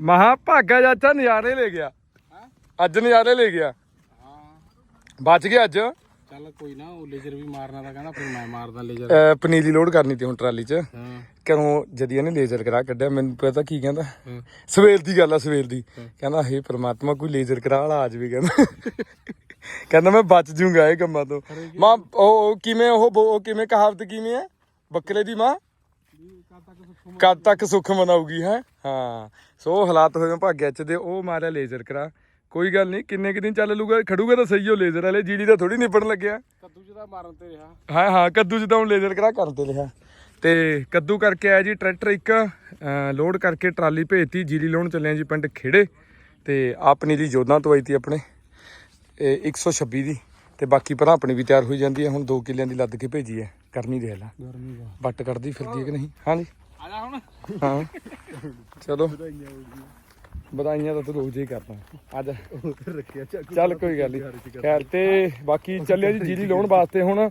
ਮਹਾ ਭਾਗਾ ਚਾਚਾ ਨਜ਼ਾਰੇ ਲੈ ਗਿਆ। ਅੱਜ ਨਜ਼ਾਰੇ ਲੈ ਗਿਆ। ਹਾਂ। ਬਚ ਗਿਆ ਅੱਜ। ਚੱਲ ਕੋਈ ਨਾ ਉਹ ਲੇਜ਼ਰ ਵੀ ਮਾਰਨਾ ਤਾਂ ਕਹਿੰਦਾ ਫਿਰ ਮੈਂ ਮਾਰਦਾ ਲੇਜ਼ਰ ਅਹ ਪਨੀਰੀ ਲੋਡ ਕਰਨੀ ਤੇ ਹੁਣ ਟਰਾਲੀ 'ਚ। ਹਾਂ। ਘਰੋਂ ਜਦੀ ਇਹਨੇ ਲੇਜ਼ਰ ਕਰਾ ਕੱਢਿਆ ਮੈਨੂੰ ਪਤਾ ਕੀ ਕਹਿੰਦਾ। ਸਵੇਰ ਦੀ ਗੱਲ ਆ ਸਵੇਰ ਦੀ। ਕਹਿੰਦਾ ਹੇ ਪ੍ਰਮਾਤਮਾ ਕੋਈ ਲੇਜ਼ਰ ਕਰਾ ਵਾਲਾ ਆ ਜਾਵੇ ਕਹਿੰਦਾ। ਕਹਿੰਦਾ ਮੈਂ ਬਚ ਜੂੰਗਾ ਇਹ ਕੰਮਾਂ ਤੋਂ। ਮਾਂ ਉਹ ਉਹ ਕਿਵੇਂ ਉਹ ਬੋ- ਉਹ ਕਿਵੇਂ ਕਹਾਵਤ ਕਿਵੇਂ ਹੈ ਬੱਕਰੇ ਦੀ ਮਾਂ? ਕਦ ਤੱਕ ਸੁੱਖ ਮਨਾਉਗੀ ਹੈ? ਹਾਂ। ਸੋ ਹਾਲਾਤ ਹੋਏ ਭਾਗਿਆ ਚ ਦੇ ਉਹ ਮਾਰਿਆ ਲੇਜ਼ਰ ਕਰਾ। ਕੋਈ ਗੱਲ ਨਹੀਂ ਕਿੰਨੇ ਕੁ ਦਿਨ ਚੱਲ ਲੂਗਾ? ਖੜੂਗਾ ਤਾਂ ਸਹੀ ਉਹ ਲੇਜ਼ਰ ਵਾਲੇ ਜੀੜੀ ਦਾ ਥੋੜੀ ਨਿਪੜਨ ਲੱਗਿਆ। ਕੱਦੂ ਚ ਤਾਂ ਮਾਰਨ ਤੇ ਰਿਹਾ। ਹਾਂ ਹਾਂ ਕੱਦੂ ਜਿੱਦਾਂ ਹੁਣ ਲੇਜ਼ਰ ਕਰਾ ਕਰਦੇ ਲਿਆ ਤੇ ਕੱਦੂ ਕਰਕੇ ਆਇਆ ਜੀ ਟਰੈਕਟਰ ਇੱਕ ਲੋਡ ਕਰਕੇ ਟਰਾਲੀ ਭੇਜਤੀ ਜੀਰੀ ਲਾਉਣ ਚੱਲੇ ਆ ਜੀ ਪਿੰਡ ਖੇੜੇ। ਤੇ ਆਪਣੀ ਦੀ ਜੋਧਾਂ ਤੋਂ ਆਈ ਤੀ ਆਪਣੇ ਇਹ 126 ਦੀ। ਤੇ ਬਾਕੀ ਭਰਾ ਆਪਣੀ ਵੀ ਤਿਆਰ ਹੋਈ ਜਾਂਦੀ ਹੈ ਹੁਣ 2 ਕਿੱਲਿਆਂ ਦੀ ਲੱਦ ਕੇ ਭੇਜੀ ਹੈ। ਕਰਨੀ ਦੇ ਲਾ। ਗਰਮੀ ਦਾ। ਬੱਟ ਕੱਢਦੀ ਫਿਰਦੀ ਹੈ ਕਿ ਨਹੀਂ? ਹਾਂਜੀ। ਆ ਜਾ ਹੁਣ? ਹਾਂ। ਚਲੋ। ਵਧਾਈਆਂ ਤਾਂ ਤੂੰ ਹੀ ਕਰਦਾ। ਅੱਜ ਰੱਖਿਆ ਚੱਲ ਕੋਈ ਗੱਲ ਨਹੀਂ ਖੈਰ ਤੇ ਬਾਕੀ ਚੱਲਿਆ ਜੀ ਜੀਰੀ ਲਾਉਣ ਵਾਸਤੇ ਹੁਣ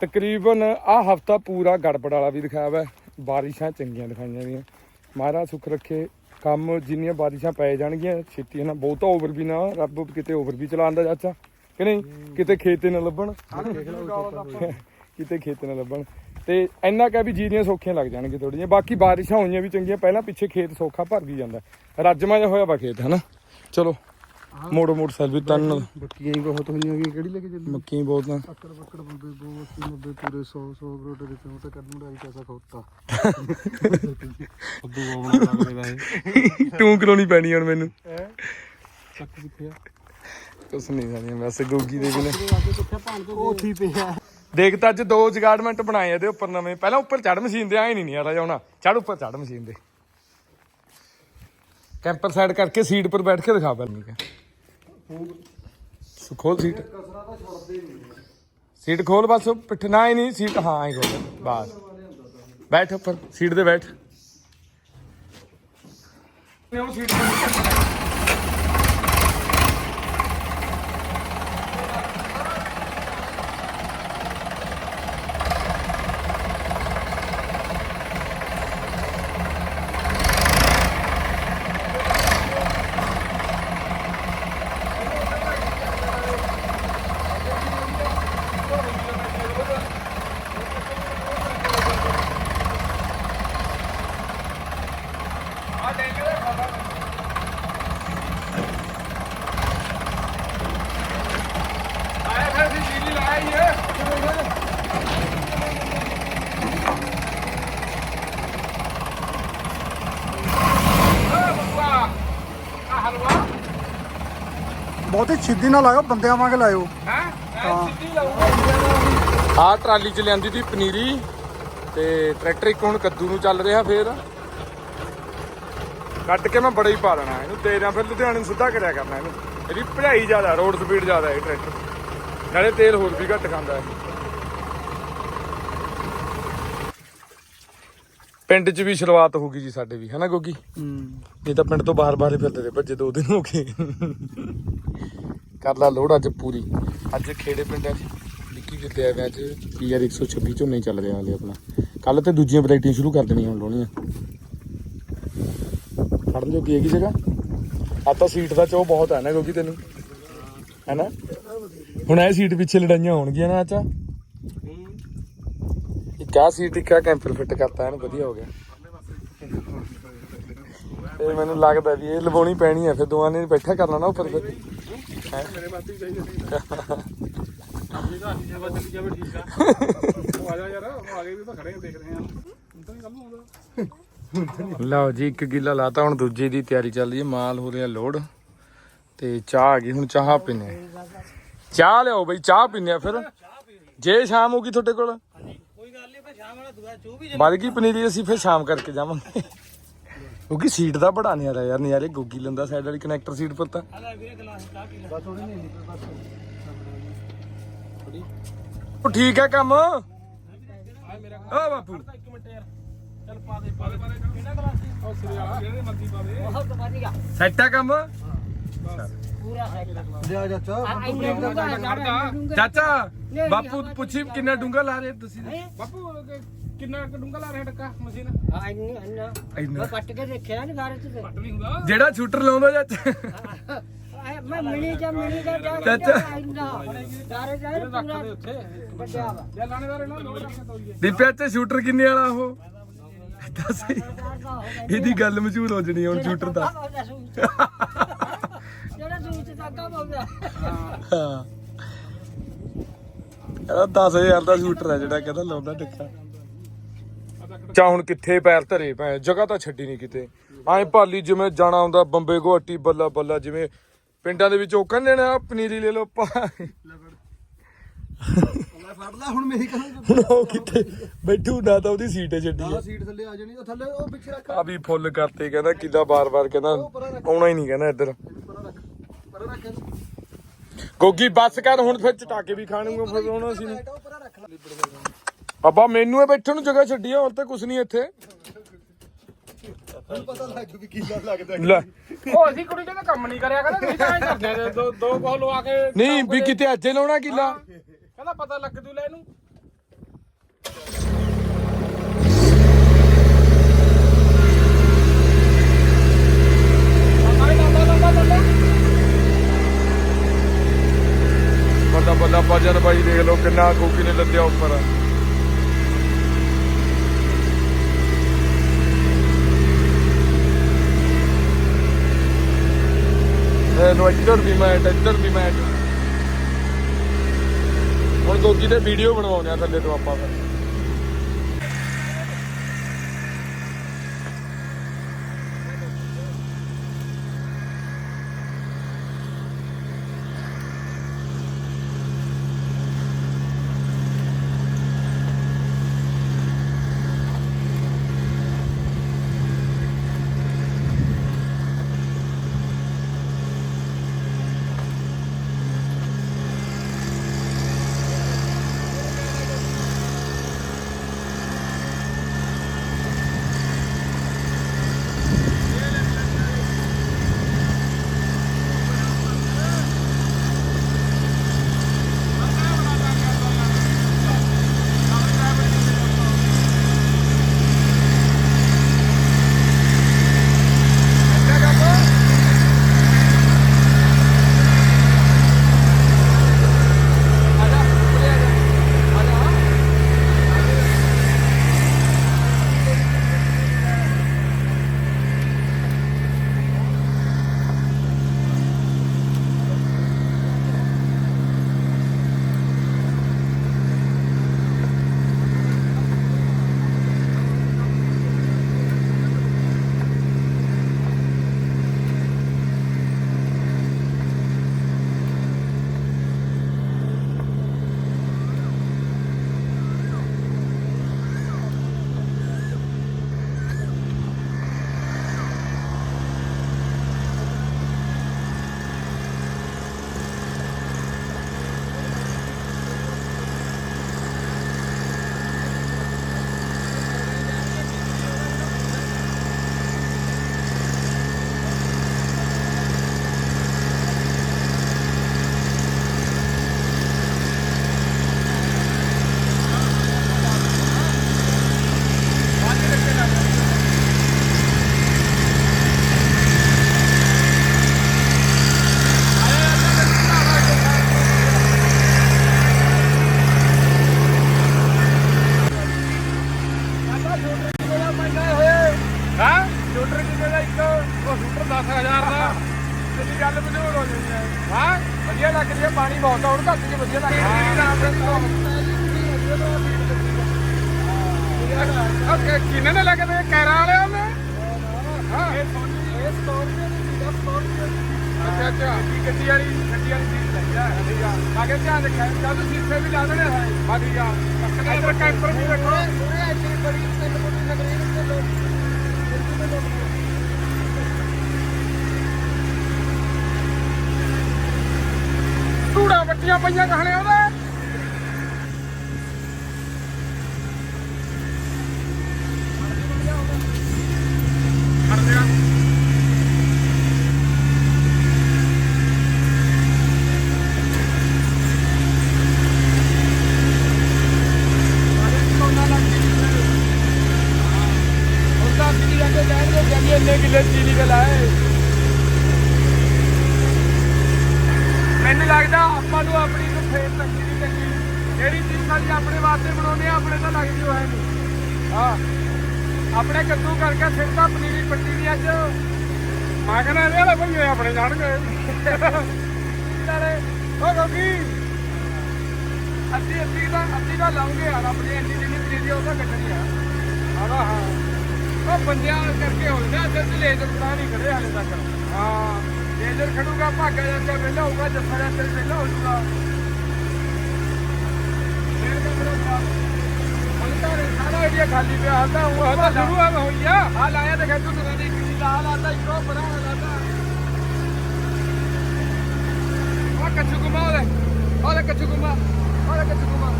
ਤਕਰੀਬਨ ਆ ਹਫਤਾ ਪੂਰਾ ਗੜਬੜ ਵਾਲਾ ਵੀ ਦਿਖਾਇਆ ਵਾ। ਬਾਰਿਸ਼ਾਂ ਚੰਗੀਆਂ ਦਿਖਾਈਆਂ ਵੀਆਂ ਮਹਾਰਾਜ ਸੁੱਖ ਰੱਖੇ। ਕੰਮ ਜਿੰਨੀਆਂ ਬਾਰਿਸ਼ਾਂ ਪੈ ਜਾਣਗੀਆਂ ਛੇਤੀ ਨਾ ਬਹੁਤਾ ਓਵਰ ਵੀ ਨਾ ਰੱਬ ਕਿਤੇ ਓਵਰ ਵੀ ਚਲਾਉਂਦਾ ਚਾਚਾ। ਕਿ ਨਹੀਂ? ਕਿਤੇ ਖੇਤੇ ਨਾ ਲੱਭਣ। ਕਿਤੇ ਖੇਤ ਨਾ ਲੱਭਣ। ਤੇ ਇੰਨਾ ਕਹਿ ਵੀ ਜੀਰੀਆਂ ਸੌਖੀਆਂ ਲੱਗ ਜਾਣਗੇ ਥੋੜੀਆਂ ਬਾਕੀ ਬਾਰਿਸ਼ਾਂ ਹੋਈਆਂ ਵੀ ਚੰਗੀਆਂ ਪਹਿਲਾਂ ਪਿੱਛੇ ਖੇਤ ਸੌਖਾ ਭਰ ਵੀ ਜਾਂਦਾ। ਰੱਜਮਾ ਜਿਹਾ ਹੋਇਆ ਵਾ ਖੇਤ ਹਨਾ? ਚਲੋ ਮੋੜੋ ਮੋਟਰਸਾਈਕਲ ਵੀ ਤੰਨ ਬੱਕੀਆਂ ਹੀ ਬਹੁਤ ਹੋਈਆਂ ਵੀ ਕਿਹੜੀ ਲੈ ਕੇ ਚੱਲੀ ਮੱਕੀ ਬਹੁਤ ਆ। ਪੱਕੜ ਪੱਕੜ ਬੰਦੇ 2 80 90 ਪੂਰੇ 100 100 ਕਰੋੜ ਦੇ ਤੇ ਤਾਂ ਕਰਨ ਦਾ ਪੈਸਾ ਖੋਤਾ। ਅੱਬੂ ਆਉਣਾ ਲੱਗਦੇ ਇਹ। ਟੂੰ ਕਰਾਉਣੀ ਪੈਣੀ ਹੁਣ ਮੈਨੂੰ। ਚੱਕ ਕਿੱਥੇ ਆ ਕੁਛ ਨਹੀਂ ਜਾਣੀ ਵੈਸੇ ਗੋਗੀ ਦੇ ਤੋਂ ਉਹ ਥੀ ਪਿਆ। ਦੇਖ ਤਾਂ ਅੱਜ ਦੋ ਜਗਾਰਡਮੈਂਟ ਬਣਾਏ ਇਹਦੇ ਉੱਪਰ ਨਵੇਂ। ਪਹਿਲਾਂ ਉੱਪਰ ਚੜ ਮਸ਼ੀਨ ਦੇ, ਆਏ ਨਹੀਂ ਨਹੀਂ ਜਾਉਣਾ ਚੜ ਉੱਪਰ ਚੜ ਮਸ਼ੀਨ ਦੇ। ਕੈਂਪਰ ਸਾਈਡ ਕਰਕੇ ਸੀਟ ਪਰ ਬੈਠ ਕੇ ਦਿਖਾ ਪਹਿਲਾਂ ਠੀਕ ਖੋਲ ਸੀਟ। ਸੀਟ ਖੋਲ ਬਸ, ਪਿੱਠ ਨਾ ਹੀ ਨਹੀਂ ਸੀਟ ਹਾਂ ਹੀ ਖੋਲ। ਬਸ। ਬੈਠ ਉੱਪਰ, ਸੀਟ ਦੇ ਬੈਠ। ਨੇ ਉਹ ਸੀਟ ਆਇਆ ਫਿਰ ਸੀ ਸੀਲੀ ਲਾਇਆ ਹੀ ਹੈ ਬਹੁਤੀ ਛਿੱਦੀ ਨਾ ਲਾਇਓ ਬੰਦਿਆਂ ਵਾਂਗ ਲਾਇਓ। ਆ ਟਰਾਲੀ ਚ ਲਿਆਂਦੀ ਦੀ ਪਨੀਰੀ ਤੇ ਟਰੈਕਟਰ ਇੱਕ ਹੁਣ ਕੱਦੂ ਨੂੰ ਚੱਲ ਰਿਹਾ ਫੇਰ। ਕੱਟ ਕੇ ਮੈਂ ਬੜਾ ਹੀ ਪਾ ਦੇਣਾ ਇਹਨੂੰ ਦਿਆਂ ਫਿਰ ਲੁਧਿਆਣੇ ਨੂੰ ਸਿੱਧਾ ਕਰਿਆ ਕਰਨਾ ਇਹਨੂੰ। ਇਹਦੀ ਭਜਾਈ ਜ਼ਿਆਦਾ ਰੋਡ ਸਪੀਡ ਜ਼ਿਆਦਾ ਹੈ ਟਰੈਕਟਰ। ਨਾਲੇ ਤੇਲ ਹੋਰ ਵੀ ਘੱਟ ਖਾਂਦਾ ਹੈ ਪਿੰਡ 'ਚ ਵੀ ਸ਼ੁਰੂਆਤ ਹੋ ਗਈ ਜੀ ਸਾਡੇ ਵੀ ਹੈਨਾ ਗੋਗੀ? ਇਹ ਤਾਂ ਪਿੰਡ ਤੋਂ ਬਾਹਰ ਬਾਹਰ ਹੀ ਫਿਰਦੇ ਤੇ ਭੱਜੇ ਦੋ ਦਿਨ ਹੋ ਗਏ। ਕਰ ਲਾ ਲੋੜ ਅੱਜ ਪੂਰੀ। ਅੱਜ ਖੇੜੇ ਪਿੰਡ ਜੀ ਵਿੱਕੀ ਕਿਤੇ ਆਇਆ ਅੱਜ ਪੀਆਰ 126 ਝੋਨੇ ਚੱਲ ਰਿਹਾ ਹਾਲੇ ਆਪਣਾ। ਕੱਲ ਤੇ ਦੂਜੀਆਂ ਵੈਰਾਈਟੀਆਂ ਸ਼ੁਰੂ ਕਰ ਦੇਣੀਆਂ ਹੁਣ ਲਾਉਣੀਆਂ। ਖੜਨ ਜੋ ਕੀ ਹੈਗੀ ਜਗ੍ਹਾ। ਆ ਤਾਂ ਸੀਟ ਦਾ ਚੋ ਬਹੁਤ ਹੈ ਨਾ ਕਿਉਂਕਿ ਤੈਨੂੰ। ਹੈਨਾ? ਹੁਣ ਇਹ ਸੀਟ ਪਿੱਛੇ ਲੜਾਈਆਂ ਹੋਣਗੀਆਂ ਨਾ ਆਚਾ ਇੱਕ ਸੀ ਸੀਟ ਕੈਂਪਰ ਫਿੱਟ ਕਰਤਾ ਇਹਨੂੰ ਵਧੀਆ ਹੋ ਗਿਆ। ਇਹ ਮੈਨੂੰ ਲੱਗਦਾ ਵੀ ਇਹ ਲਵਾਉਣੀ ਪੈਣੀ ਹੈ ਫਿਰ ਦੋਵਾਂ ਨੇ ਬੈਠਾ ਕਰਨਾ ਨਾ ਉੱਪਰ ਫਿਰ। ਮੇਰੇ ਵਾਸਤੇ ਵੀ ਲਓ ਜੀ, ਇੱਕ ਗਿੱਲਾ ਲਾਤਾ, ਹੁਣ ਦੂਜੇ ਦੀ ਤਿਆਰੀ ਚੱਲ ਰਹੀ ਹੈ, ਮਾਲ ਹੋ ਰਿਹਾ ਲੋਡ। ਤੇ ਚਾਹ ਆ ਗਈ, ਹੁਣ ਚਾਹ ਪੀਨੇ ਚਾਹ ਲਿਆਓ ਬਈ, ਚਾਹ ਪੀਨੇ ਆ ਫਿਰ। ਜੇ ਸ਼ਾਮ ਹੋ ਗਈ ਤੁਹਾਡੇ ਕੋਲ? ਵੱਧ ਗਈ ਪਨੀਰੀ ਅਸੀਂ ਫਿਰ ਸ਼ਾਮ ਕਰਕੇ ਜਾਵਾਂਗੇ। ਕਿਉਂਕਿ ਸੀਟ ਦਾ ਬੜਾ ਨਿਆਰਾ ਯਾਰ ਨਿਆਰੇ ਗੋਗੀ ਲੰਦਾ ਸਾਈਡ ਵਾਲੀ ਕਨੈਕਟਰ ਸੀਟ ਪਰ ਤਾਂ। ਆ ਲੈ ਵੀਰੇ ਗਲਾਸ ਚਾਹ ਪੀ ਲੈ ਬਸ ਥੋੜੀ ਨਹੀਂ ਬਸ ਥੋੜੀ ਉਹ ਠੀਕ ਹੈ ਕੰਮ? ਆ ਬਾਪੂ। ਇੱਕ ਮਿੰਟ ਯਾਰ ਚੱਲ ਪਾ ਦੇ ਪਾ ਦੇ। ਕਿਹੜਾ ਗਲਾਸ? ਸੀ ਉਹ ਸਿਰੇ ਵਾਲਾ। ਜਿਹੜੇ ਮਰਜ਼ੀ ਪਾ ਦੇ। ਬਹੁਤ ਵਧੀਆ ਸੈੱਟ ਹੈ ਕੰਮ? ਹੈ ਹੈ, ਸਾਰਾ। ਚਾਚਾ ਬਾਪੂ ਪੁੱਛੀ ਕਿੰਨਾ ਡੂੰਗਾ ਲਾ ਰਹੇ ਤੁਸੀਂ ਬਾਪੂ ਕਿੰਨਾ ਡੂੰਗਾ ਲਾ ਰਿਹਾ ਟੱਕਾ ਮਸ਼ੀਨ? ਆ ਇੰਨੀ ਇੰਨਾ। ਮੈਂ ਕੱਟ ਕੇ ਦੇਖਿਆ ਨੀ ਗਾਰੇ ਚ ਘੱਟ ਨਹੀਂ ਹੁੰਦਾ। ਜਿਹੜਾ ਸ਼ੂਟਰ ਲਾਉਂਦਾ ਆਹ, ਮੈਂ ਮਿਲੀ ਜਾਂ ਮਿਲੀ ਜਾਂ ਚਾਚਾ। ਇੰਨਾ। ਗਾਰੇ ਜਾ ਰੱਖ ਪੂਰਾ ਦੇ ਉੱਥੇ। ਵੱਡਿਆ ਵਾ। ਜਾਂ ਲਾਣੇਦਾਰ ਇਹਨਾਂ ਨੂੰ ਰੱਖ ਤੋਈਏ ਦੀਪਿਆ ਚ ਸ਼ੂਟਰ ਕਿੰਨੇ ਵਾਲਾ ਉਹ? ਦੱਸ। ਦਾ ਹੋ ਇਹਦੀ ਗੱਲ ਮਸ਼ਹੂਰ ਹੋ ਜਣੀ ਹੁਣ ਸ਼ੂਟਰ ਦਾ। ਤਾਕਾ ਪਾਉਂਦਾ। ਹਾਂ। ਕਹਿੰਦਾ 10000 ਦਾ ਸ਼ੂਟਰ ਹੈ ਜਿਹੜਾ ਕਹਿੰਦਾ ਲਾਉਂਦਾ ਟਿੱਕਾ। ਚਾ ਹੁਣ ਕਿੱਥੇ ਪੈਰ ਧਰੇ ਪੈ ਜਗ੍ਹਾ ਤਾਂ ਛੱਡੀ ਨਹੀਂ ਕਿਤੇ। ਐਂ ਭਾਲੀ ਜਿਵੇਂ ਜਾਣਾ ਹੁੰਦਾ ਬੰਬੇ ਗੁਹਾਟੀ ਬੱਲਾ ਬੱਲਾ ਜਿਵੇਂ ਪਿੰਡਾਂ ਦੇ ਵਿੱਚ ਉਹ ਕਹਿੰਦੇ ਨੇ ਆਹ ਪਨੀਰੀ ਲੈ ਲਓ ਪਾ ਮੈਂ ਫੜ ਲਾ ਹੁਣ ਮੇਰੀ ਕਹਾਂ ਹੁਣ ਉਹ ਕਿੱਥੇ ਬੈਠੂ ਨਾ ਤਾਂ ਉਹਦੀ ਸੀਟ ਛੱਡੀ। ਆ ਸੀਟ ਥੱਲੇ ਆ ਜਾਣੀ ਉਹ ਥੱਲੇ ਉਹ ਪਿੱਛੇ ਰੱਖ। ਆ ਵੀ ਫੁੱਲ ਕਰਤੇ ਕਹਿੰਦਾ ਕਿੱਲਾ ਬਾਰ-ਬਾਰ ਕਹਿੰਦਾ ਆਉਣਾ ਹੀ ਨਹੀਂ ਕਹਿੰਦਾ ਇੱਧਰ। ਪਰਾਂ ਰੱਖ ਇਹਨੂੰ। ਗੋਗੀ ਬੱਸ ਕਰ ਹੁਣ ਫਿਰ ਚਟਾਕੇ ਵੀ ਖਾਣੂਗਾ ਫਿਰ ਹੁਣ ਅਸੀਂ ਲਾਈਟ ਉਹ ਪਰਾਂ ਰੱਖ ਲੈ ਅੱਬਾ ਮੈਨੂੰ ਇਹ ਬੈਠਣ ਨੂੰ ਜਗ੍ਹਾ ਛੱਡੀ ਆ ਹੋਰ ਤਾਂ ਕੁਝ ਨਹੀਂ ਇੱਥੇ। ਹੁਣ ਪਤਾ ਲੱਗ ਵੀ ਕਿੰਨਾ ਲੱਗਦਾ ਲੈ। ਉਹ ਅਸੀਂ ਕੁੜੀ ਕਹਿੰਦਾ ਕੰਮ ਨਹੀਂ ਕਰਿਆ ਕਹਿੰਦਾ ਤੁਸੀਂ ਤਾਂ ਐਂ ਕਰਦੇ ਆ, ਦੋ ਦੋ ਕੋਹ ਲਵਾ ਕੇ ਨਹੀਂ ਵੀ ਕਿਤੇ ਅੱਜੇ ਲਾਉਣਾ ਕਿੱਲਾ। ਕਹਿੰਦਾ ਪਤਾ ਲੱਗ ਜੂ ਲੈ ਇਹਨੂੰ। ਬੱਲਾ ਬੱਲਾ ਭਜਨ ਬਾਈ ਦੇਖ ਲਓ ਕਿੰਨਾ ਗੋਗੀ ਨੇ ਲੱਦਿਆ ਉੱਪਰ। ਇਹਨੂੰ ਇੱਧਰ ਵੀ ਮੈਟ, ਇੱਧਰ ਵੀ ਮੈਟ। ਹੁਣ ਗੋਗੀ ਦੇ ਵੀਡੀਓ ਬਣਵਾਉਂਦੇ ਆ ਥੱਲੇ ਤੋਂ ਆਪਾਂ ਫਿਰ। ਸੋਨੀ ਇਹ ਸਟੋਰ ਤੇ ਅੱਛਾ ਅੱਛਾ ਗੱਡੀ ਵਾਲੀ ਗੱਡੀ ਵਾਲੀ ਸੀਟ ਲਈ ਆ ਠੀਕ ਆ ਆਗੇ ਧਿਆਨ ਰੱਖਿਆ ਜਦ ਸੀਟੇ ਵੀ ਲਾ ਦੇਣੇ ਹੈ ਬਾਕੀ ਆ ਕੈਂਪਰ ਵੀ ਰੱਖੋ ਧੂੜਾ ਬੱਟੀਆਂ ਪਈਆਂ ਕਹਣੇ ਉਹਦੇ ਖੜ ਜਾ ਕਿੱਲੇ ਚੀਨੀ ਦੇ ਲਾਏ। ਮੈਨੂੰ ਲੱਗਦਾ ਆਪਾਂ ਨੂੰ ਆਪਣੀ ਨੂੰ ਫੇਰ ਤੰਗੀ ਨਹੀਂ ਲੱਗੀ ਜਿਹੜੀ ਚੀਜ਼ ਸਾਡੀ ਆਪਣੇ ਵਾਸਤੇ ਬਣਾਉਂਦੇ ਆ, ਆਪਣੇ ਤਾਂ ਲੱਗਦੀ ਉਹ ਨਹੀਂ। ਹਾਂ। ਆਪਣੇ ਕੱਦੂ ਕਰਕੇ ਸਿੱਧਾ ਪਨੀਰੀ ਪੱਟੀ ਦੀ ਅੱਜ। ਮੈਂ ਕਹਿੰਦਾ ਇਹਦੇ ਵਾਲੇ ਭਈਏ ਆਪਣੇ ਜਾਣਗੇ ਨਾਲੇ, ਉਹ ਗੋਗੀ ਅੱਧੀ ਅੱਧੀ ਦਾ ਅੱਧੀ ਦਾ ਲਾਉਂਗੇ ਯਾਰ, ਆਪਣੀ ਇੰਨੀ ਜਿੰਨੀ ਪਨੀਰੀ ਉਹਦਾ ਕੱਟਣੀ ਆ। ਹਾਂ ਹਾਂ। ਉਹ ਬੰਦਿਆਂ ਕਰਕੇ ਹੋ ਜਾਂਦਾ ਤੇ ਲੇਜ਼ਰ ਬਣਾ ਨਹੀਂ ਖੜੇ ਹਾਲੇ ਤੱਕ। ਹਾਂ। ਲੇਜ਼ਰ ਖੜੂਗਾ ਭਾਗਾ ਜਾਂਦਾ ਪਹਿਲਾਂ ਹੋਊਗਾ ਜੱਫਾ ਜਾਂਦਾ ਪਹਿਲਾਂ ਹੋ ਤਾਂ ਤਾਂ ਸਾਰਾ ਏਰੀਆ ਖਾਲੀ ਪਿਆ ਹੁੰਦਾ ਉਹ ਤਾਂ ਸ਼ੁਰੂ ਆ ਹੋਈ ਆ। ਆ ਲਾਇਆ ਤੇ ਖੇਤੋਂ ਤਰਾ ਦੀ ਕਿੰਨੀ ਲਾ ਲਾਤਾ ਇੱਕੋ ਬਣਾ ਲਾਤਾ। ਉਹ ਕੱਚੂ ਗੁਮਾ ਉਹਦੇ ਉਹਦੇ ਕੱਚੂ ਗੁਮਾ ਉਹਦੇ ਕੱਚੂ ਗੁਮਾ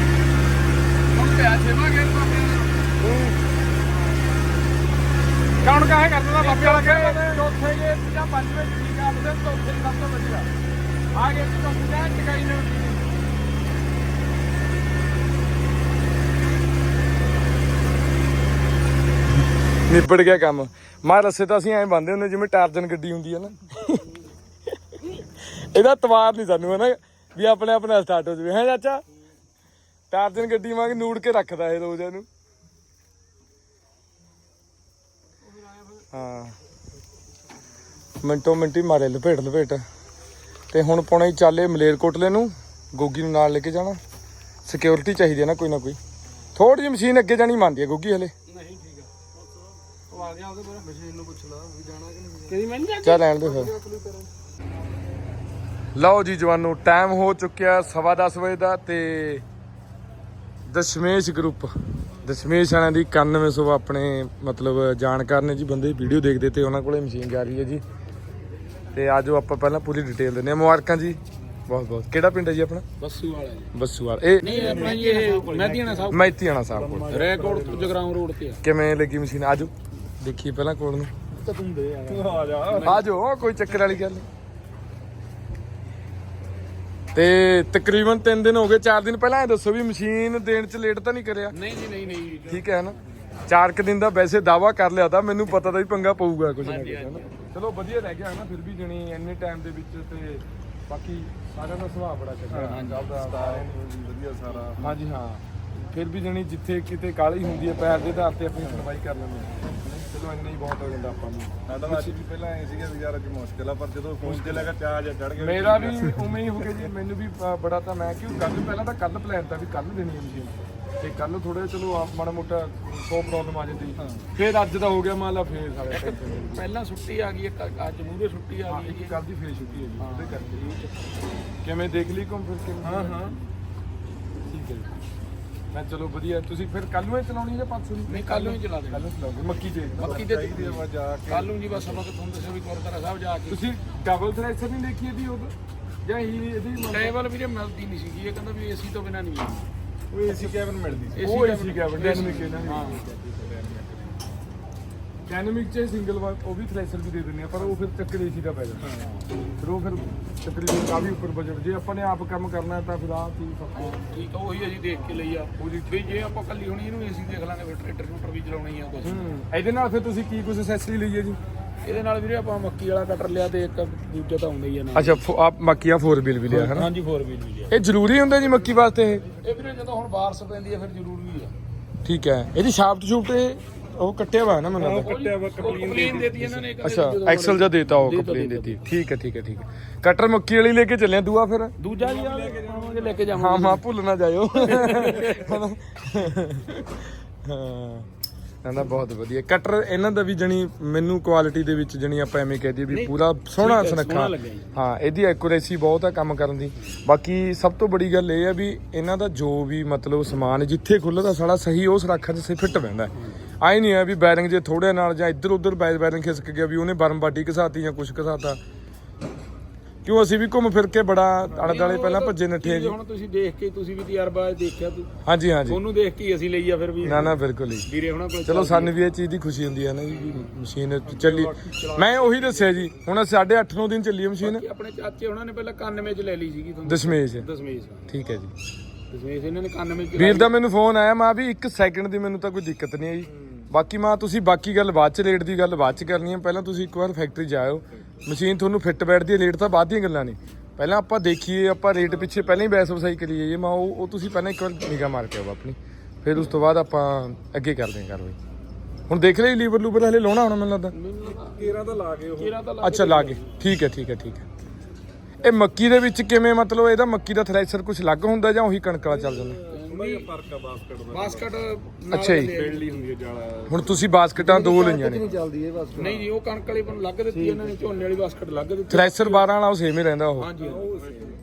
ਹੁਣ ਪਿਆ ਛੇਵਾਂ ਗੇੜ ਬਾਬੇ ਕੌਣ ਕਹੇ ਕਰਦਾ ਦਾ ਬਾਬੇ ਵਾਲਾ ਕਹਿੰਦੇ ਚੌਥੇ ਗੇੜ ਜਾਂ ਪੰਜਵੇਂ ਚ ਠੀਕ ਆ ਬਦੇ ਚੌਥੇ ਦੀ ਸਭ ਤੋਂ ਵਧੀਆ ਆ ਗਏ ਤੇ ਚੌਥੇ ਦਾ ਟਿਕਾਈ ਨੇ ਨਿਬੜ ਗਿਆ ਕੰਮ। ਮਾਰ ਰਸੇ ਤਾਂ ਅਸੀਂ ਐਂ ਬੰਦੇ ਹੁੰਦੇ ਜਿਵੇਂ ਟਾਰਜਨ ਗੱਡੀ ਹੁੰਦੀ ਹੈ ਨਾ। ਇਹਦਾ ਤਵਾਰ ਨਹੀਂ ਸਾਨੂੰ ਹੈ ਨਾ ਵੀ ਆਪਣੇ ਆਪਣਾ ਸਟਾਰਟ ਹੋ ਜਵੇ। ਹੈ ਚਾਚਾ? ਟਾਰਜਨ ਗੱਡੀ ਵਾਂਗ ਨੂੜ ਕੇ ਰੱਖਦਾ ਇਹ ਰੋਜ਼ ਇਹਨੂੰ ਹਾਂ। ਮਿੰਟੋ ਮਿੰਟੀ ਮਾਰੇ ਲਪੇਟ ਲਪੇਟ। ਤੇ ਹੁਣ ਪਾਉਣਾ ਹੀ ਚੱਲੇ ਮਲੇਰਕੋਟਲੇ ਨੂੰ, ਗੋਗੀ ਨੂੰ ਨਾਲ ਲੈ ਕੇ ਜਾਣਾ। ਸਿਕਿਉਰਿਟੀ ਚਾਹੀਦੀ ਹੈ ਨਾ ਕੋਈ ਨਾ ਕੋਈ। ਥੋੜੀ ਜਿਹੀ ਮਸ਼ੀਨ ਅੱਗੇ ਜਾਣੀ ਮੰਨਦੀ ਹੈ ਗੋਗੀ ਹਲੇ। ਆ ਗਿਆ ਉਹਦੇ ਕੋਲ ਮਸ਼ੀਨ ਨੂੰ ਪੁੱਛ ਲਾ ਵੀ ਜਾਣਾ ਕਿ ਨਹੀਂ ਕਿਹਦੀ ਮੈਂ ਨਹੀਂ ਚੱਲ ਲੈਣ ਦੇ ਫਿਰ। ਲਓ ਜੀ ਜਵਾਨੋ ਟਾਈਮ ਹੋ ਚੁੱਕਿਆ ਸਵਾ ਦਸ ਵਜੇ ਦਾ ਤੇ ਦਸ਼ਮੇਸ਼ ਗਰੁੱਪ ਦਸ਼ਮੇਸ਼ ਵਾਲਿਆਂ ਦੀ 9100 ਆਪਣੇ ਮਤਲਬ ਜਾਣਕਾਰ ਨੇ ਜੀ ਬੰਦੇ ਵੀਡੀਓ ਦੇਖਦੇ ਤੇ ਉਹਨਾਂ ਕੋਲੇ ਮਸ਼ੀਨ ਜਾ ਰਹੀ ਹੈ ਜੀ। ਤੇ ਆਜੋ ਆਪਾਂ ਪਹਿਲਾਂ ਪੂਰੀ ਡਿਟੇਲ ਦਿੰਦੇ ਹਾਂ। ਮੁਬਾਰਕਾਂ ਜੀ। ਬਹੁਤ ਬਹੁਤ। ਕਿਹੜਾ ਪਿੰਡ ਹੈ ਜੀ ਆਪਣਾ? ਬੱਸੂ ਵਾਲਾ ਜੀ। ਬੱਸੂਵਾਲ। ਇਹ ਨਹੀਂ ਆਪਣਾ ਇਹ ਮਹਿਦੀਆਣਾ ਸਾਹਿਬ ਮੈਤੀਆਣਾ ਸਾਹਿਬ ਕੋਲ। ਰੈਕੋਰਡ ਤੋਂ ਜਗਰਾਉਂ ਰੋਡ ਤੇ ਆ। ਕਿਵੇਂ ਲੱਗੀ ਮਸ਼ੀਨ? ਆਜੋ। ਦੇਖੀਏ ਪਹਿਲਾਂ ਕੋਲ ਨੂੰ? ਤੂੰ ਦੇ ਆ। ਜਾ। ਆਜੋ ਕੋਈ ਚੱਕਰ ਵਾਲੀ ਗੱਲ ਨਹੀਂ। ਤੇ ਤਕਰੀਬਨ 3 ਦਿਨ ਹੋ ਗਏ 4 ਦਿਨ ਪਹਿਲਾਂ ਇਹ ਦੱਸੋ ਵੀ ਮਸ਼ੀਨ ਦੇਣ ਚ ਲੇਟ ਤਾਂ ਨਹੀਂ ਕਰਿਆ? ਨਹੀਂ ਜੀ ਨਹੀਂ ਨਹੀਂ। ਠੀਕ ਹੈ ਨਾ? 4 ਕੁ ਦਿਨ ਦਾ ਵੈਸੇ ਦਾਵਾ ਕਰ ਲਿਆ ਤਾਂ ਮੈਨੂੰ ਪਤਾ ਤਾਂ ਵੀ ਪੰਗਾ ਪਊਗਾ ਕੁਝ ਨਾ ਕੁਝ ਹੈ ਨਾ? ਚਲੋ ਵਧੀਆ ਰਹਿ ਗਿਆ ਨਾ ਫਿਰ ਵੀ ਜਣੀ ਇੰਨੇ ਟਾਈਮ ਦੇ ਵਿੱਚ ਤੇ ਬਾਕੀ ਸਾਰਿਆਂ ਦਾ ਸੁਭਾਅ ਬੜਾ ਚੰਗਾ ਚੱਲਦਾ ਵਧੀਆ ਸਾਰਾ। ਹਾਂਜੀ ਹਾਂ। ਫਿਰ ਵੀ ਜਣੀ ਜਿੱਥੇ ਕਿਤੇ ਕਾਲੀ ਹੁੰਦੀ ਹੈ ਪੈਰ ਦੇ ਆਧਾਰ ਤੇ ਆਪਣੀ ਸੁਣਵਾਈ ਕਰ ਲੈਂਦੇ ਹਾਂ। ਚਲੋ ਇੰਨਾ ਹੀ ਬਹੁਤ ਹੋ ਜਾਂਦਾ ਆਪਾਂ ਨੂੰ। ਸਾਡਾ ਤਾਂ ਅੱਜ ਵੀ ਪਹਿਲਾਂ ਐ ਸੀਗਾ ਵੀ ਯਾਰ ਅੱਜ ਮੁਸ਼ਕਿਲ ਆ ਪਰ ਜਦੋਂ ਫੋਨ ਤੇ ਲੱਗਾ ਚਾਹ ਜਾ ਚੜ ਗਿਆ ਮੇਰਾ ਵੀ ਉਵੇਂ ਹੀ ਹੋ ਗਿਆ ਜੀ। ਮੈਨੂੰ ਵੀ ਅ, ਬੜਾ ਤਾਂ ਮੈਂ ਕਿਉਂ ਕੱਲ ਪਹਿਲਾਂ ਤਾਂ ਕੱਲ ਪਲਾਨ ਤਾਂ ਵੀ ਕੱਲ ਦੇਣੀ ਹੈ ਮਸ਼ੀਨ ਤੇ ਕੱਲ ਥੋੜਾ ਚਲੋ ਆਪ ਮਾੜਾ ਮੋਟਾ 100 ਪ੍ਰੋਬਲਮ ਆ ਜਾਂਦੀ। ਫਿਰ ਅੱਜ ਦਾ ਹੋ ਗਿਆ ਮੰਨ ਲਾ ਫੇਰ ਸਾਰੇ tension ਹੋ ਗਈ। ਪਹਿਲਾਂ ਛੁੱਟੀ ਆ ਗਈ ਇੱਕ ਅੱਜ ਮੂਹਰੇ ਛੁੱਟੀ ਆ ਹਾਂ ਗਈ ਇੱਕ ਕੱਲ ਦੀ ਫੇਰ ਛੁੱਟੀ ਹੈ ਜੀ ਉਹਦੇ ਕਰਕੇ। ਕਿਵੇਂ ਦੇਖ ਲਈ ਘੁੰਮ ਫਿਰ ਕੇ? ਹਾਂ ਹਾਂ। ਠੀਕ ਹੈ ਜੀ। ਮੈਂ ਚਲੋ ਵਧੀਆ ਤੁਸੀਂ ਫਿਰ ਕੱਲ ਨੂੰ ਹੀ ਚਲਾਉਣੀ ਹੈ ਜਾਂ ਪਰਸੋਂ ਨੂੰ? ਨਹੀਂ ਕੱਲ ਨੂੰ ਹੀ ਚਲਾ ਕੱਲ ਦੇ ਨੂੰ ਚਲਾਓਗੇ ਮੱਕੀ ਤੇ ਮੱਕੀ ਤੇ ਚਾਹੀਦੀ ਆ ਜਾ ਕੇ। ਕੱਲ ਨੂੰ ਜੀ ਬਸ ਆਪਾਂ ਤੁਹਾਨੂੰ ਦੱਸਿਆ ਵੀ ਗੁਰਦੁਆਰਾ ਸਾਹਿਬ ਜਾ ਕੇ। ਤੁਸੀਂ ਡਬਲ ਥ੍ਰੈਸ਼ਰ ਨਹੀਂ ਦੇਖੀ ਇਹਦੀ ਉਹ ਜਾਂ ਹੀ ਇਹਦੀ ਟੇਬਲ ਵੀਰੇ ਮਿਲਦੀ ਨਹੀਂ ਸੀਗੀ ਇਹ ਕਹਿੰਦਾ ਵੀ ਏਸੀ ਤੋਂ ਬਿਨਾ ਨਹੀਂ ਉਹ ਏਸੀ ਕੈਬਨ ਮਿਲਦੀ ਸੀ। ਉਹ ਏਸੀ ਕੈਬਨ ਡਾਇਨਾਮਿਕ ਇਹਨਾਂ ਹਾਂ ਡਾਇਨਾਮਿਕ ਚ ਸਿੰਗਲ ਵਾਰ ਉਹ ਵੀ ਥ੍ਰੈਸ਼ਰ ਵੀ ਦੇ ਦਿੰਦੇ ਆ ਪਰ ਉਹ ਫਿਰ ਚੱਕਰ ਏਸੀ ਦਾ ਪੈ ਜਾਂਦਾ। ਫਿਰ ਉਹ ਫਿਰ ਤਕਰੀਬਨ ਕਾਫੀ ਉੱਪਰ ਬਜਟ ਜੇ ਆਪਾਂ ਨੇ ਆਪ ਕੰਮ ਕਰਨਾ ਹੈ ਤਾਂ ਫਿਰ ਆਹ ਚੀਜ਼ ਸਭ ਤੋਂ ਠੀਕ ਆ ਉਹੀ ਅਸੀਂ ਦੇਖ ਕੇ ਲਈ ਆ। ਵੀ ਜੇ ਆਪਾਂ ਕੱਲੀ ਹੋਣੀ ਇਹਨੂੰ ਏਸੀ ਦੇਖ ਲਾਂਗੇ ਫਿਰ ਟਰੈਕਟਰ ਟਰੂਟਰ ਵੀ ਚਲਾਉਣੀ ਆ ਕੁਝ ਹੂੰ ਇਹਦੇ ਨਾਲ ਫਿਰ ਤੁਸੀਂ ਕੀ ਕੁਝ ਅਸੈਸਰੀ ਲਈ ਹੈ ਜੀ? ਇਹਦੇ ਨਾਲ ਵੀਰੇ ਆਪਾਂ ਮੱਕੀ ਵਾਲਾ ਕਟਰ ਲਿਆ ਤੇ ਇੱਕ ਦੂਜਾ ਤਾਂ ਹੁੰਦਾ ਹੀ ਆ ਨਾਲ। ਅੱਛਾ ਆਪ ਮੱਕੀਆਂ 4 ਵੀਲ ਵੀ ਲਿਆ ਹੈ ਨਾ ਹਾਂਜੀ 4 ਵੀਲ ਵੀ ਲਿਆ। ਇਹ ਜ਼ਰੂਰੀ ਹੁੰਦਾ ਜੀ ਮੱਕੀ ਵਾਸਤੇ ਇਹ? ਇਹ ਵੀਰੇ ਜਦੋਂ ਹੁਣ ਬਾਰਿਸ਼ ਪੈਂਦੀ ਆ ਫਿਰ ਜ਼ਰੂਰ ਆ। ਠੀਕ ਹੈ। ਇਹਦੀ ਸ਼ਾਫਟ ਸ਼ੂਫਟ ਇਹ ਉਹ ਕੱਟਿਆ ਵਾ ਨਾ ਮੈਨੂੰ ਲੱਗਦਾ। ਕੱਟਿਆ ਵਾ ਕੰਪਲੇਨ ਦੇਤੀ ਇਹਨਾਂ ਨੇ ਅੱਛਾ ਜਦੋਂ ਐਕਸਲ ਜਾਂ ਦੇਤਾ ਉਹ ਦੇਤਾ, ਕੰਪਲੇਨ ਦੇਤਾ। ਦੇਤੀ। ਠੀਕ ਹੈ ਠੀਕ ਹੈ ਠੀਕ ਹੈ। ਕਟਰ ਮੱਕੀ ਵਾਲੀ ਲੈ ਕੇ ਚੱਲਿਆ ਦੂਆ ਫਿਰ? ਦੂਜਾ ਜੀ ਆ ਲੈ ਕੇ ਹਾਂ ਜਾਵਾਂਗੇ। ਮਾ ਭੁੱਲ ਨਾ ਜਾਇਓ। ਹਾਂ। ਕਹਿੰਦਾ ਬਹੁਤ ਵਧੀਆ। ਕਟਰ ਇਹਨਾਂ ਦਾ ਵੀ ਜਣੀ ਮੈਨੂੰ ਕੁਆਲਿਟੀ ਦੇ ਵਿੱਚ ਜਣੀ ਆਪਾਂ ਐਵੇਂ ਕਹਿ ਦਈਏ ਵੀ ਪੂਰਾ ਸੋਹਣਾ ਸੁਨੱਖਾ। ਹਾਂ ਇਹਦੀ ਐਕੂਰੇਸੀ ਬਹੁਤ ਆ ਕੰਮ ਕਰਨ ਦੀ। ਬਾਕੀ ਸਭ ਤੋਂ ਬੜੀ ਗੱਲ ਇਹ ਆ ਵੀ ਇਹਨਾਂ ਦਾ ਜੋ ਵੀ ਮਤਲਬ ਸਮਾਨ ਜਿੱਥੇ ਖੁੱਲਦਾ ਸਾਲਾ ਸਹੀ ਉਸ ਰੱਖਾਂ 'ਚ ਸੇ ਫਿੱਟ ਬੈਂਦਾ ਆਈ ਨਹੀਂ ਆ ਵੀ ਬੈਰਿੰਗ ਜੇ ਥੋੜੇ ਨਾਲ ਜਾਂ ਇੱਧਰ ਉੱਧਰ ਬੈਰਿੰਗ ਖਿਸਕ ਗਿਆ ਵੀ ਉਹਨੇ ਬਰਮ ਬਾਡੀ ਘਸਾਤੀ ਜਾਂ ਕੁਛ ਘਸਾਤਾ। ਕਿਉਂ ਅਸੀਂ ਵੀ ਘੁੰਮ ਫਿਰ ਕੇ ਬੜਾ ਆਲੇ ਦਾਲੇ ਪਹਿਲਾਂ ਭੱਜੇ ਨੱਠੇ ਜੀ। ਹੁਣ ਤੁਸੀਂ ਦੇਖ ਕੇ ਤੁਸੀਂ ਵੀ ਤਜਰਬਾ ਦੇਖਿਆ ਤੂੰ। ਹਾਂਜੀ ਹਾਂਜੀ। ਤੁਹਾਨੂੰ ਦੇਖ ਕੇ ਅਸੀਂ ਲਈ ਆ ਫਿਰ ਵੀ। ਨਾ ਨਾ ਬਿਲਕੁਲ ਹੀ ਵੀਰੇ ਹੁਣਾਂ ਕੋਲ ਚਲੋ ਸਾਨੂੰ ਵੀ ਇਹ ਚੀਜ਼ ਦੀ ਖੁਸ਼ੀ ਹੁੰਦੀ ਹੈ ਨਾ ਜੀ ਮਸ਼ੀਨ ਚੱਲੀ। ਮੈਂ ਉਹੀ ਦੱਸਿਆ ਜੀ ਹੁਣ 8.5 9 ਦਿਨ ਚੱਲੀ ਮਸ਼ੀਨ। ਆਪਣੇ ਚਾਚੇ ਉਹਨਾਂ ਨੇ ਪਹਿਲਾਂ 91 ਚ ਲੈ ਲਈ ਸੀਗੀ ਤੁਹਾਨੂੰ। ਦਸ਼ਮੇਸ਼। ਦਸਮੇਸ਼। ਠੀਕ ਹੈ ਜੀ। ਦਸਮੇਸ਼ ਇਹਨਾਂ ਨੇ 91 ਚ ਵੀਰ ਦਾ ਮੈਨੂੰ ਫੋਨ ਆਇਆ ਮਾਂ ਵੀ 1 ਸੈਕਿੰਡ ਦੀ ਮੈਨੂੰ ਤਾਂ ਕੋਈ ਦਿੱਕਤ ਨਹੀਂ ਆਈ। ਬਾਕੀ ਮਾਂ ਤੁਸੀਂ ਬਾਕੀ ਗੱਲ ਬਾਅਦ ਚ ਰੇਟ ਦੀ ਗੱਲ ਬਾਅਦ ਚ ਕਰਨੀ ਹੈ ਪਹਿਲਾਂ ਤੁਸੀਂ ਇੱਕ ਵਾਰ ਫੈਕਟਰੀ ਜਾਇਓ। ਮਸ਼ੀਨ ਤੁਹਾਨੂੰ ਫਿੱਟ ਬੈਠਦੀ ਹੈ ਰੇਟ ਤਾਂ ਬਾਅਦ ਦੀਆਂ ਗੱਲਾਂ ਨੇ। ਪਹਿਲਾਂ ਆਪਾਂ ਦੇਖੀਏ ਆਪਾਂ ਰੇਟ ਪਿੱਛੇ ਪਹਿਲਾਂ ਹੀ ਬੈਸ ਵਸਾਈ ਕਰੀ ਜਾਈਏ ਮਾਂ ਉਹ ਉਹ ਤੁਸੀਂ ਪਹਿਲਾਂ ਇੱਕ ਵਾਰ ਨਿਗਾਹ ਮਾਰ ਕੇ ਆਓ ਆਪਣੀ। ਫਿਰ ਉਸ ਤੋਂ ਬਾਅਦ ਆਪਾਂ ਅੱਗੇ ਕਰਦੇ ਹਾਂ ਕਾਰਵਾਈ। ਹੁਣ ਦੇਖ ਲਈ ਲੀਵਰ ਲੂਵਰ ਹਲੇ ਲਾਉਣਾ ਹੋਣਾ ਮੈਨੂੰ ਲੱਗਦਾ? ਕੇਰਾਂ ਤਾਂ ਲਾ ਗਏ ਉਹ। ਅੱਛਾ ਲਾ ਕੇ। ਠੀਕ ਹੈ ਠੀਕ ਹੈ ਠੀਕ ਹੈ। ਇਹ ਮੱਕੀ ਦੇ ਵਿੱਚ ਕਿਵੇਂ ਮਤਲਬ ਇਹਦਾ ਮੱਕੀ ਦਾ ਥ੍ਰੈਸ਼ਰ ਕੁਝ ਅਲੱਗ ਹੁੰਦਾ ਜਾਂ ਉਹੀ ਕਣਕ ਵਾਲਾ ਚੱਲ ਜਾਂਦਾ? ਥੋੜਾ ਜਿਹਾ ਫ਼ਰਕ ਆ ਬਾਸਕਟ ਦਾ? ਬਾਸਕਟ ਅੱਛਾ ਜੀ। ਫੇੜਲੀ ਹੁੰਦੀ ਹੈ ਜਾਲਾ। ਹੁਣ ਤੁਸੀਂ ਬਾਸਕਟਾਂ ਦੋ ਲਈਆਂ ਨੇ। ਚੱਲਦੀ ਹੈ ਬਸ ਨਹੀਂ ਜੀ ਉਹ ਕਣਕ ਵਾਲੀ ਨੂੰ ਲੱਗ ਦਿੱਤੀ ਇਹਨਾਂ ਨੇ ਝੋਨੇ ਵਾਲੀ ਬਾਸਕਟ ਲੱਗ ਦਿੱਤੀ। ਥ੍ਰੈਸ਼ਰ 12 ਵਾਲਾ ਉਹ ਸੇਮ ਹੀ ਰਹਿੰਦਾ ਉਹ। ਹਾਂਜੀ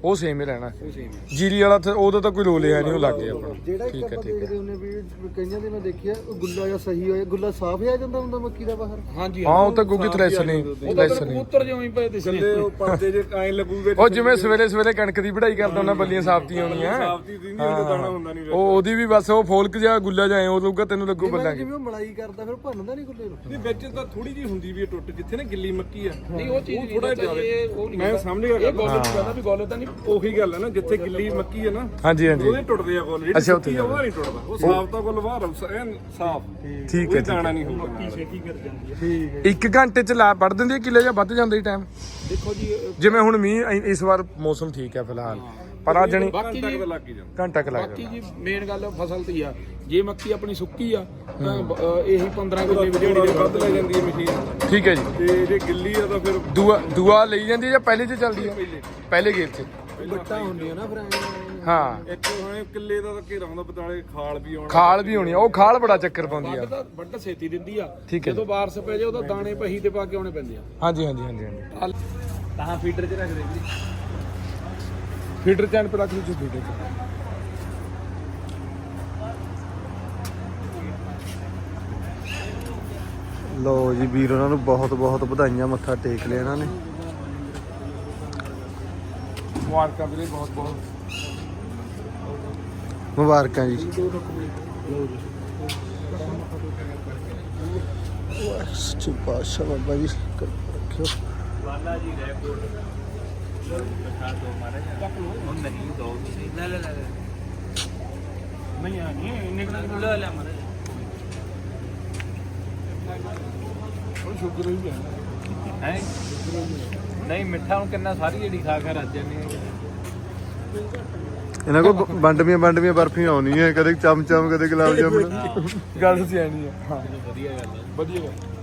ਉਹ ਸੇਮ ਹੀ। ਰਹਿਣਾ। ਉਹ same ਹੈ। ਜੀਰੀ ਵਾਲਾ ਤਾਂ ਉਹਦਾ ਤਾਂ ਕੋਈ ਰੋਲ ਹੈ ਨਹੀਂ ਉਹ ਲੱਗ ਗਿਆ ਆਪਣਾ। ਜਿਹੜਾ ਇੱਕ ਠੀਕ ਹੈ ਆਪਾਂ ਠੀਕ ਹੈ। ਦੇਖਦੇ ਹੁੰਨੇ ਵੀ ਕਈਆਂ ਦੇ ਮੈਂ ਦੇਖਿਆ ਉਹ ਗੁੱਲਾ ਜਾਂ ਸਹੀ ਹੋਇਆ ਗੁੱਲਾ ਸਾਫ਼ ਆ ਜਾਂਦਾ ਹੁੰਦਾ ਮੱਕੀ ਦਾ ਬਾਹਰ? ਹਾਂਜੀ ਹਾਂ ਉਹ ਤਾਂ ਕਿਉਂਕਿ ਥ੍ਰੈਸ਼ਰ ਨਹੀਂ ਉਹ ਤਾਂ ਥ੍ਰੈਸ਼ਰ ਨਹੀਂ। ਕਬੂਤਰ ਜਿਉਂ ਹੀ ਪਏ ਦਿਸਣੇ ਤੇ ਉਹ ਪਰਦੇ ਜੇ ਐਂ ਲੱਗੂਗੇ ਉਹ ਜਿਵੇਂ ਸਵੇਰੇ ਸਵੇਰੇ ਕਣਕ ਦੀ ਵਢਾਈ ਕਰਦਾ ਉਹਨਾਂ ਬੱਲੀਆਂ ਸਾਫਤੀਆਂ ਹੋਣੀਆਂ ਸਾਫਤੀ ਦੀ ਨਹੀਂ ਉਹਦਾ ਦਾਣਾ ਹੁੰਦਾ ਨਹੀਂ। ਉਹ ਉਹਦੀ ਵੀ ਬਸ ਉਹ ਫੋਲਕ ਜਿਹਾ ਗੁੱਲਾ ਐਂ ਉਹ ਲਊਗਾ ਤੈਨੂੰ ਲੱਗੂ ਬੱਲਾਂ ਜਿਵੇਂ ਉਹ ਮਲਾਈ ਕਰਦਾ ਫਿਰ ਭੰਨਦਾ ਨਹੀਂ ਗੁੱਲੇ ਨੂੰ ਨਹੀਂ ਵਿੱਚ ਤਾਂ ਥੋੜੀ ਜੀ ਹੁੰਦੀ ਵੀ ਹੈ ਟੁੱਟ ਜਿੱਥੇ ਨਾ ਗਿੱਲੀ ਮੱਕੀ ਆ। ਨਹੀਂ ਉਹ ਚੀਜ਼ ਥੋੜਾ ਜਿਹਾ ਉਹ ਨਹੀਂ ਮੈਂ ਸਮਝ ਗਿਆ ਇਹ ਗੱਲ ਕਹਿੰਦਾ ਵੀ ਗੋਲ ਤਾਂ ਨਹੀਂ ਉਹੀ ਗੱਲ ਹੈ ਨਾ ਜਿੱਥੇ ਗਿੱਲੀ ਮੱਕੀ ਹੈ ਨਾ ਹਾਂਜੀ ਹਾਂਜੀ। ਉਹਦੇ ਟੁੱਟਦੇ ਆ ਗੋਲ ਜਿਹੜੀ ਉੱਥੇ ਉਹਦਾ ਨਹੀਂ ਟੁੱਟਦਾ। ਉਹ ਸਾਫ਼ ਤਾਂ ਗੋਲ ਬਾਹਰ ਐਨ ਸਾਫ਼। ਠੀਕ ਹੈ ਦਾਣਾ ਨਹੀਂ ਹੋਊਗਾ। ਇੱਕ ਘੰਟੇ ਚ ਲਾ ਪੜ ਦਿੰਦੀ ਹੈ ਕਿੱਲੇ ਜਾਂ ਵੱਧ ਜਾਂਦਾ ਹੀ ਟਾਈਮ ਦੇਖੋ ਜੀ ਅਹ, ਜਿਵੇਂ ਹੁਣ ਮੀਂਹ ਇ- ਇਸ ਵਾਰ ਮੌਸਮ ਠੀਕ ਹੈ ਫਿਲਹਾਲ। ਪਰ ਆ ਜਣੀ ਬਾਕੀ ਜੀ ਲੱਗ ਹੀ ਜਾਂਦਾ। ਘੰਟਾ ਕੁ ਲੱਗ ਬਾਕੀ ਜੀ ਮੇਨ ਗੱਲ ਫਸਲ ਦੀ ਆ। ਜੇ ਮੱਕੀ ਆਪਣੀ ਸੁੱਕੀ ਆ ਤਾਂ ਇਹੀ 15 ਕਿੱਲੇ ਵੀ ਥੋੜਾ ਜਿਹੜੀ ਜਿਹਾ ਵੱਧ ਲੈ ਜਾਂਦੀ ਹੈ ਮਸ਼ੀਨ। ਠੀਕ ਹੈ ਜੀ। ਤੇ ਜੇ ਗਿੱਲੀ ਆ ਤਾਂ ਫਿਰ ਦੁਆ ਦੁਆ ਲਈ ਜਾਂਦੀ ਹੈ ਜਾਂ ਪਹਿਲੇ ਚ ਚੱਲਦੀ ਹੈ? ਪਹਿਲੇ। ਗੇਟ 'ਚ। ਬੱਟਾ ਹੁੰਦੀਆਂ ਨਾ ਫਿਰ ਐਂ। ਹਾਂ। ਇੱਕ ਹੁਣ ਕਿੱਲੇ ਦਾ ਤਾਂ ਘੇਰਾ ਹੁੰਦਾ ਬਤਾਲੇ ਖਾਲ ਵੀ ਆਉਣਾ। ਖਾਲ ਵੀ ਹੋਣੀ ਆ। ਉਹ ਖਾਲ ਬੜਾ ਚੱਕਰ ਪਾਉਂਦੀ ਆ। ਵੱਢ ਤਾਂ ਵੱਢ ਛੇਤੀ ਦਿੰਦੀ ਆ। ਠੀਕ ਹੈ ਜਦੋਂ ਬਾਰਸ ਪੈ ਜਾਏ ਉਹਦਾ ਦਾਣੇ ਪਹੀ ਤੇ ਪਾ ਕੇ ਆਉਣੇ ਪੈਂਦੇ ਆ। ਹਾਂਜੀ ਹਾਂਜੀ ਹਾਂਜੀ ਹਾਂਜੀ। ਤਾਂ ਫੀਡਰ 'ਚ ਰੱਖ ਦੇ ਜੀ ਫੀਡਰ ਚੈਨ ਪਰ ਰੱਖ ਲਈ ਜੀ ਫੀਡਰ ਚ। ਲਓ ਜੀ ਵੀਰ ਉਹਨਾਂ ਨੂੰ ਬਹੁਤ ਬਹੁਤ ਵਧਾਈਆਂ ਮੱਥਾ ਟੇਕ ਲਿਆ ਇਹਨਾਂ ਨੇ। ਮੁਬਾਰਕਾਂ ਵੀਰੇ ਬਹੁਤ ਬਹੁਤ। ਮੁਬਾਰਕਾਂ ਜੀ। ਸੱਚੇ ਪਾਤਸ਼ਾਹ ਬਾਬਾ ਜੀ ਰੱਖਿਓ ਨਹੀਂ ਆ ਨਹੀਂ ਇੰਨੇ ਕਿਹੜਾ ਲੈ ਲੈ ਮਾਰੇ ਸ਼ੁਕਰ ਹੀ ਹੈ ਹੈ ਨਹੀਂ ਮਿੱਠਾ ਹੁਣ ਕਿੰਨਾ ਸਾਰੀ ਜਿਹੜੀ ਖਾ ਖਾ ਰੱਜ ਜਾਂਦੇ ਆ ਇਹਨਾਂ ਕੋਲ ਬ- ਵੰਡਵੀਆਂ ਵੰਡਵੀਆਂ ਬਰਫੀਆਂ ਆਉਣੀਆਂ ਕਦੇ ਚਮ ਚਮ ਕਦੇ ਗੁਲਾਬ ਜਾਮੁਨ ਗੱਲ ਸਿਆਣੀ ਹੈ। ਹਾਂ। ਵਧੀਆ ਗੱਲ ਆ ਵਧੀਆ ਗੱਲ